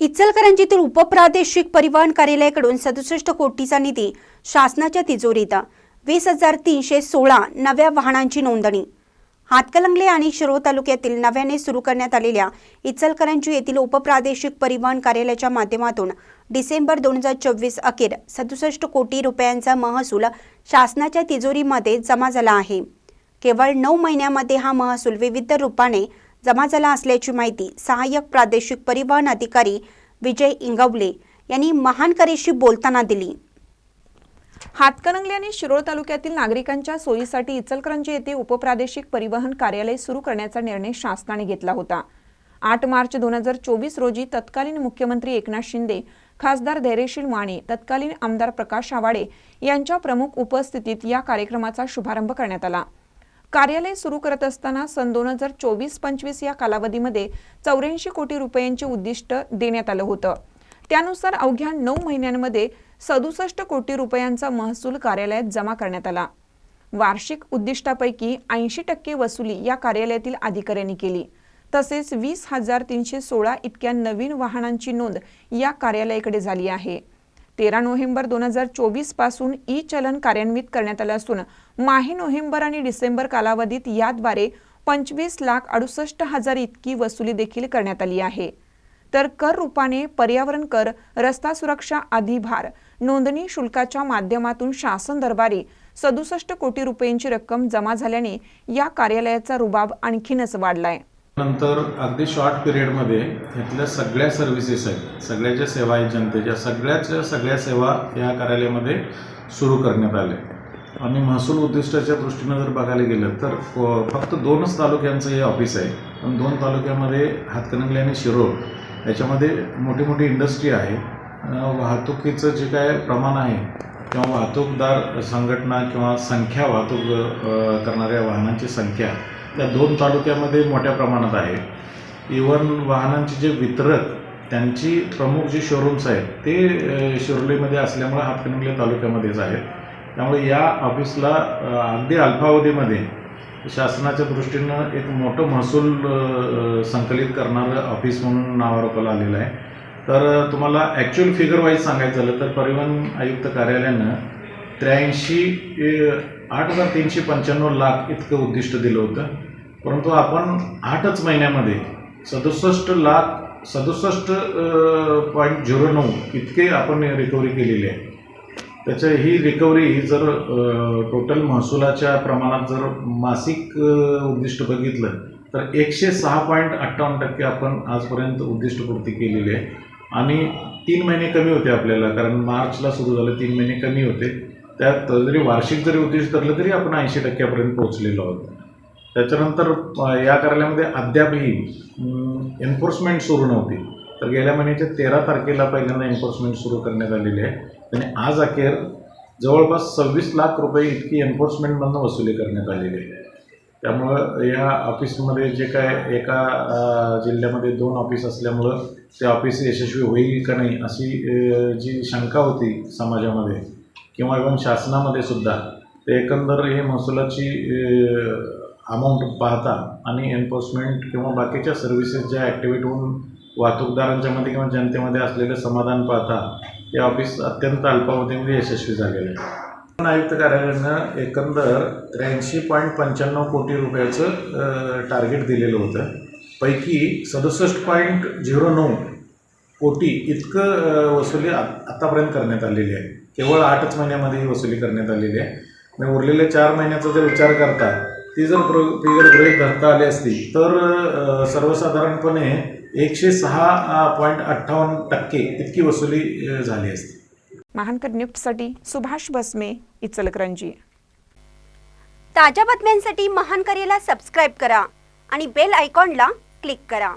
इचलकरंजीतील उपप्रादेशिक परिवहन कार्यालयाकडून सदुसष्ट कोटीचा निधी शासनाच्या तिजोरीत. वीस हजार तीनशे सोळा नव्या वाहनांची नोंदणी. हातकलंगले आणि शिरोळ तालुक्यातील नव्याने सुरू करण्यात आलेल्या इचलकरंजी येथील उपप्रादेशिक परिवहन कार्यालयाच्या माध्यमातून डिसेंबर दोन हजार चोवीस अखेर सदुसष्ट कोटी रुपयांचा महसूल शासनाच्या तिजोरीमध्ये जमा झाला आहे. केवळ नऊ महिन्यामध्ये हा महसूल विविध रूपाने जमा झाला असल्याची माहिती सहाय्यक प्रादेशिक परिवहन अधिकारी विजय इंगवले यांनी महानकरेशी बोलताना दिली. हातकणंगले आणि शिरोळ तालुक्यातील नागरिकांच्या सोयीसाठी इचलकरंजी येथे उपप्रादेशिक परिवहन कार्यालय सुरू करण्याचा निर्णय शासनाने घेतला होता. आठ मार्च दोन हजार चोवीस रोजी तत्कालीन मुख्यमंत्री एकनाथ शिंदे खासदार धैर्यशील माने तत्कालीन आमदार प्रकाश आवाडे यांच्या प्रमुख उपस्थितीत या कार्यक्रमाचा शुभारंभ करण्यात आला. कार्यालय सुरू करत असताना सन दोन हजार चोवीस पंचवीस या कालावधीमध्ये चौऱ्याऐंशी कोटी रुपयांचे उद्दिष्ट देण्यात आलं होतं. त्यानुसार अवघ्या नऊ महिन्यांमध्ये सदुसष्ट कोटी रुपयांचा महसूल कार्यालयात जमा करण्यात आला. वार्षिक उद्दिष्टापैकी ऐंशी टक्के वसुली या कार्यालयातील अधिकाऱ्यांनी केली. तसेच वीस हजार तीनशे सोळा इतक्या नवीन वाहनांची नोंद या कार्यालयाकडे झाली आहे. तेरा नोव्हेंबर दोन हजार चोवीसपासून ई चलन कार्यान्वित करण्यात आलं असून माहे नोव्हेंबर आणि डिसेंबर कालावधीत याद्वारे पंचवीस लाख अडुसष्ट हजार इतकी वसुली देखील करण्यात आली आहे. तर कर रूपाने पर्यावरण कर रस्ता सुरक्षा अधिभार नोंदणी शुल्काच्या माध्यमातून शासन दरबारी सदुसष्ट कोटी रुपयांची रक्कम जमा झाल्याने या कार्यालयाचा रुबाब आणखीनच वाढलाय. नंतर अगदी शॉर्ट पिरियडमध्ये इथल्या सगळ्या सर्व्हिसेस आहेत. सगळ्या ज्या सेवा आहेत जनतेच्या. सगळ्याच्या सगळ्या सेवा या कार्यालयामध्ये सुरू करण्यात आल्या. आणि महसूल उद्दिष्टाच्या दृष्टीनं जर बघायला गेलं तर फ- फक्त दोनच तालुक्यांचं हे ऑफिस आहे. पण दोन तालुक्यामध्ये हातकणंगले आणि शिरोळ याच्यामध्ये मोठी मोठी इंडस्ट्री आहे वाहतुकीचं जे काय प्रमाण आहे किंवा वाहतूकदार संघटना किंवा संख्या वाहतूक करणाऱ्या वाहनांची संख्या त्या दोन तालुक्यामध्ये मोठ्या प्रमाणात आहे इवन वाहनांचे जे वितरक त्यांची प्रमुख जी शोरूम्स आहेत ते शिरोलीमध्ये असल्यामुळे हातकणंगले तालुक्यामध्येच आहेत. त्यामुळे या ऑफिसला अगदी अल्पावधीमध्ये शासनाच्या दृष्टीनं एक मोठं महसूल संकलित करणारं ऑफिस म्हणून नावारोपाला आलेलं आहे. तर तुम्हाला ॲक्च्युअल फिगर वाईज सांगायचं झालं तर परिवहन आयुक्त कार्यालयानं त्र्याऐंशी आठ हजार तीनशे पंच्याण्णव लाख इतकं उद्दिष्ट दिलं होतं. परंतु आपण आठच महिन्यामध्ये सदुसष्ट लाख सदुसष्ट पॉईंट झिरो नऊ इतके आपण रिकव्हरी केलेली आहे. त्याच्या ही रिकव्हरी ही जर टोटल महसुलाच्या प्रमाणात जर मासिक उद्दिष्ट बघितलं तर एकशे सहा पॉईंट अठ्ठावन्न टक्के आपण आजपर्यंत उद्दिष्टपूर्ती केलेली आहे. आणि तीन महिने कमी होते आपल्याला कारण मार्चला सुरू झालं तीन महिने कमी होते. त्यात जरी वार्षिक जरी उद्दिष्ट धरलं तरी आपण ऐंशी टक्क्यापर्यंत पोहोचलेलो आहोत. त्याच्यानंतर या कार्यालयामध्ये अद्यापही एन्फोर्समेंट सुरू नव्हती. तर गेल्या महिन्याच्या तेरा तारखेला पहिल्यांदा एन्फोर्समेंट सुरू करण्यात आलेली आहे. आणि आज अखेर जवळपास सव्वीस लाख रुपये इतकी एन्फोर्समेंटमधनं वसुली करण्यात आलेली आहे. त्यामुळं या ऑफिसमध्ये जे काय एका जिल्ह्यामध्ये दोन ऑफिस असल्यामुळं ते ऑफिस यशस्वी होईल का नाही अशी जी शंका होती समाजामध्ये किंवा इव्हन शासनामध्ये सुद्धा ते एकंदर हे महसुलाची अमाऊंट पाहता आणि एन्फोर्समेंट किंवा बाकीच्या सर्व्हिसेस ज्या ॲक्टिव्हेट होऊन वाहतूकदारांच्यामध्ये किंवा जनतेमध्ये असलेलं समाधान पाहता हे ऑफिस अत्यंत अल्पावधीमध्ये यशस्वी झालेलं आहे पण आयुक्त कार्यालयानं एकंदर त्र्याऐंशी पॉईंट पंच्याण्णव कोटी रुपयाचं टार्गेट दिलेलं होतं. पैकी सदुसष्ट पॉईंट झिरो नऊ कोटी इतकं वसुली आ आत्तापर्यंत करण्यात आलेली आहे. केवळ आठच महिन्यामध्ये ही वसुली करण्यात आलेली आहे. मग उरलेल्या चार महिन्याचा जर विचार करता ती जर प्रो फिगर गृहीत धरता आली असती तर सर्वसाधारणपणे एकशे सहा पॉईंट अठ्ठावन्न टक्के इतकी वसुली झाली असती. महानकर न्यूजसाठी सुभाष बसमे इचलकरंजी. ताज्या बातम्यांसाठी महान करेला सबस्क्राईब करा आणि बेल आयकॉनला क्लिक करा.